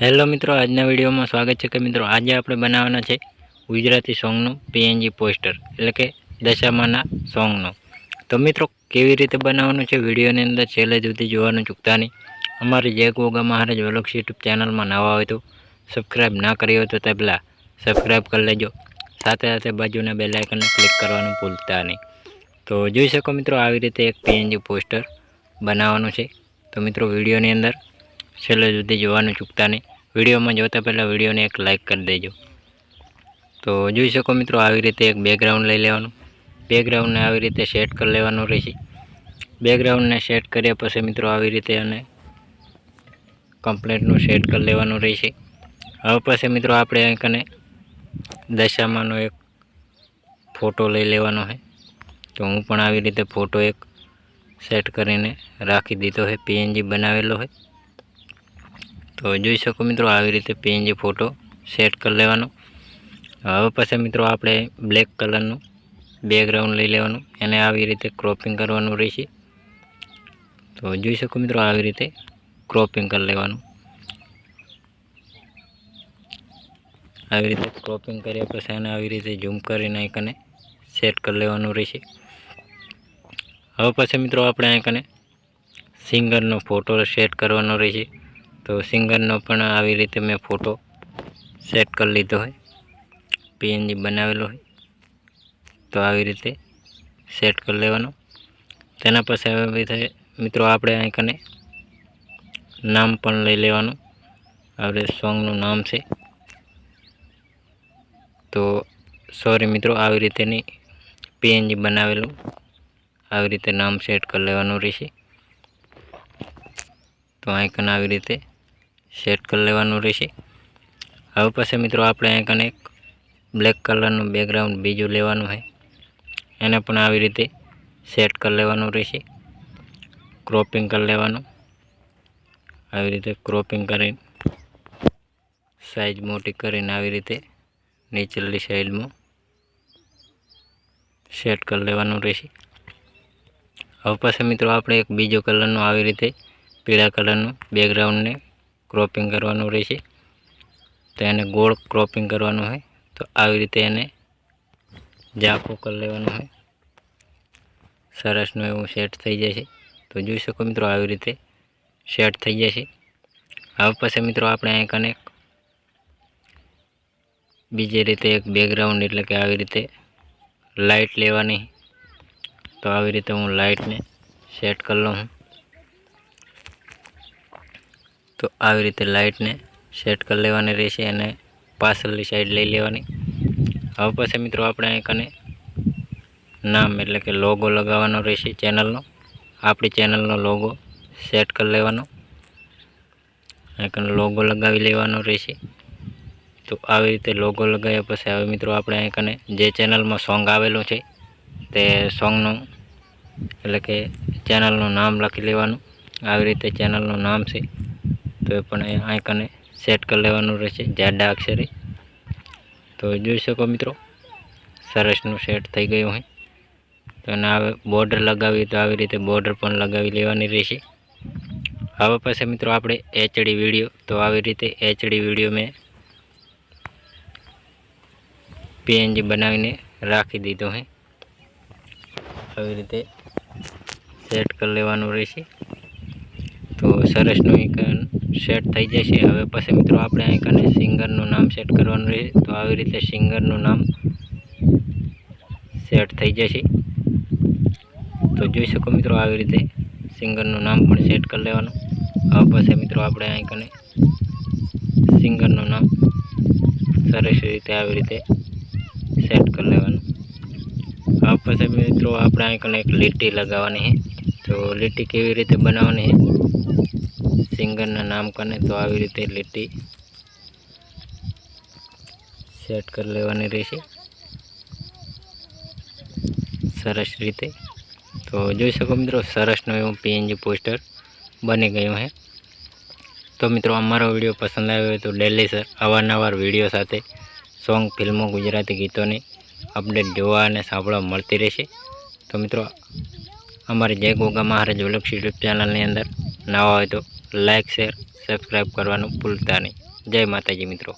Hello મિત્રો, આજના વિડીયોમાં સ્વાગત છે કે મિત્રો, આજે આપણે બનાવવાના છે ગુજરાતી સોંગનું પીએનજી પોસ્ટર એટલે કે દશામાના સોંગનું. તો મિત્રો, કેવી રીતે બનાવવાનું છે? વિડીયોની અંદર છેલ્લે સુધી જોવાનું, ચૂકતા નહીં. અમારી જય ગોગા મહારાજ વલોક્ષ યુટ્યુબ ચેનલમાં નવા હોય તો સબસ્ક્રાઈબ ના કરી હોય તો તે પહેલાં સબસ્ક્રાઈબ કરી લેજો. સાથે સાથે બાજુના બે આઇકનને ક્લિક કરવાનું ભૂલતા નહીં. તો જોઈ શકો મિત્રો, આવી રીતે એક પીએનજી પોસ્ટર બનાવવાનું છે. તો મિત્રો, વિડીયોની અંદર છેલ્લે સુધી જોવાનું ચૂકતા નહીં. વિડીયોમાં જોતા પહેલાં વિડીયોને એક લાઇક કરી દેજો. તો જોઈ શકો મિત્રો આવી રીતે એક બેકગ્રાઉન્ડ લઈ લેવાનું. બેકગ્રાઉન્ડને આવી રીતે સેટ કરી લેવાનું રહેશે. બેકગ્રાઉન્ડને સેટ કર્યા પછી મિત્રો આવી રીતે અને કમ્પ્લેટનું સેટ કરી લેવાનું રહેશે. હવે પછી મિત્રો આપણે અહીં કને દશામાંનો એક ફોટો લઈ લેવાનો છે. તો હું પણ આવી રીતે ફોટો એક સેટ કરીને રાખી દીધો છે. પીએનજી બનાવેલો છે. તો જોઈ શકો મિત્રો આવી રીતે પીએનજી ફોટો સેટ કરી લેવાનો. હવે પછી મિત્રો આપણે બ્લેક કલરનું બેકગ્રાઉન્ડ લઈ લેવાનું. એને આવી રીતે ક્રોપિંગ કરવાનું રહેશે. તો જોઈ શકો મિત્રો આવી રીતે ક્રોપિંગ કરી લેવાનું. આવી રીતે ક્રોપિંગ કર્યા પછી એને આવી રીતે ઝૂમ કરીને આઈકને સેટ કરી લેવાનું રહેશે. હવે પછી મિત્રો આપણે આઈકને સિંગરનો ફોટો સેટ કરવાનો રહેશે. તો સિંગરનો પણ આવી રીતે મેં ફોટો સેટ કરી લીધો હોય. પીએનજી બનાવેલો હોય. તો આવી રીતે સેટ કરી લેવાનો. તેના પછી હવે મિત્રો આપણે અહીં કને નામ પણ લઈ લેવાનું. આપણે સોંગનું નામ છે. તો સોરી મિત્રો, આવી રીતેની પીએનજી બનાવેલું. આવી રીતે નામ સેટ કરી લેવાનું રહેશે. તો આઇકન આવી રીતે સેટ કરી લેવાનું રહેશે. હવે પછી મિત્રો આપણે અહીં એક બ્લેક કલરનું બેકગ્રાઉન્ડ બીજું લેવાનું હોય. એને પણ આવી રીતે સેટ કરી લેવાનું રહેશે. ક્રોપિંગ કરી લેવાનું. આવી રીતે ક્રોપિંગ કરીને સાઈઝ મોટી કરીને આવી રીતે નીચેલી સાઈડમાં સેટ કરી લેવાનું રહેશે. હવે પછી મિત્રો આપણે એક બીજો કલરનું આવી રીતે પીળા કલરનું બેકગ્રાઉન્ડને ક્રોપિંગ કરવાનું રહેશે. તો એને ગોળ ક્રોપિંગ કરવાનું હોય, તો આવી રીતે એને ઝાંખું કરી લેવાનું હોય. સરસનું એવું સેટ થઈ જશે. તો જોઈ શકો મિત્રો આવી રીતે સેટ થઈ જશે. હવે પછી મિત્રો આપણે અહીં કનેક બીજી રીતે એક બેકગ્રાઉન્ડ એટલે કે આવી રીતે લાઇટ લેવાની. તો આવી રીતે હું લાઇટને સેટ કરી લઉં. છું તો આવી રીતે લાઇટને સેટ કરી લેવાની રહેશે અને પાછળની સાઈડ લઈ લેવાની. હવે પછી મિત્રો આપણે અહીં કને નામ એટલે કે લોગો લગાવવાનો રહેશે ચેનલનો. આપણી ચેનલનો લોગો સેટ કરી લેવાનો. અહીં લોગો લગાવી લેવાનો રહેશે. તો આવી રીતે લોગો લગાવ્યા પછી હવે મિત્રો આપણે અહીં કને જે ચેનલમાં સોંગ આવેલું છે તે સોંગનું એટલે કે ચેનલનું નામ લખી લેવાનું. આવી રીતે ચેનલનું નામ છે. તો એ પણ આઈકને કને સેટ કરી લેવાનું રહેશે, જાડા અક્ષરે. તો જોઈ શકો મિત્રો, સરસનું સેટ થઈ ગયું હોય તો એને હવે બોર્ડર લગાવી તો આવી રીતે બોર્ડર પણ લગાવી લેવાની રહેશે. હવે પછી મિત્રો આપણે એચડી વીડિયો તો આવી રીતે એચડી વીડિયો મેં પીએનજી બનાવીને રાખી દીધો હે આવી રીતે સેટ કરી લેવાનું રહેશે. તો સરસનું એક સેટ થઈ જશે. હવે પછી મિત્રો આપણે અહીં કને સિંગરનું નામ સેટ કરવાનું રહેશે તો આવી રીતે સિંગરનું નામ સેટ થઈ જશે. તો જોઈ શકો મિત્રો આવી રીતે સિંગરનું નામ પણ સેટ કરી લેવાનું. હવે પછી મિત્રો આપણે અહીં કને સિંગરનું નામ સરસ રીતે આવી રીતે સેટ કરી લેવાનું. હવે પછી મિત્રો આપણે અહીં કને એક લીટી લગાવવાની છે. તો લીટી કેવી રીતે બનાવવાની છે? સિંગરના નામ કને તો આવી રીતે લીટી સેટ કરી લેવાની રહેશે. સરસ રીતે. તો જોઈ શકો મિત્રો સરસનું એવું પીએનજી પોસ્ટર બની ગયું છે તો મિત્રો અમારો વીડિયો પસંદ આવ્યો હોય તો ડેલી સર, અવારનવાર વીડિયો સાથે સોંગ, ફિલ્મો, ગુજરાતી ગીતોની અપડેટ જોવા અને સાંભળવા મળતી રહેશે. તો મિત્રો, અમારી જય ગોગા મહારાજ ઓલક્ષ યુટ્યુબ ચેનલની અંદર નવા હોય તો લાઇક શેર સબસ્ક્રાઈબ કરવાનું ભૂલતા નહીં. જય માતાજી મિત્રો.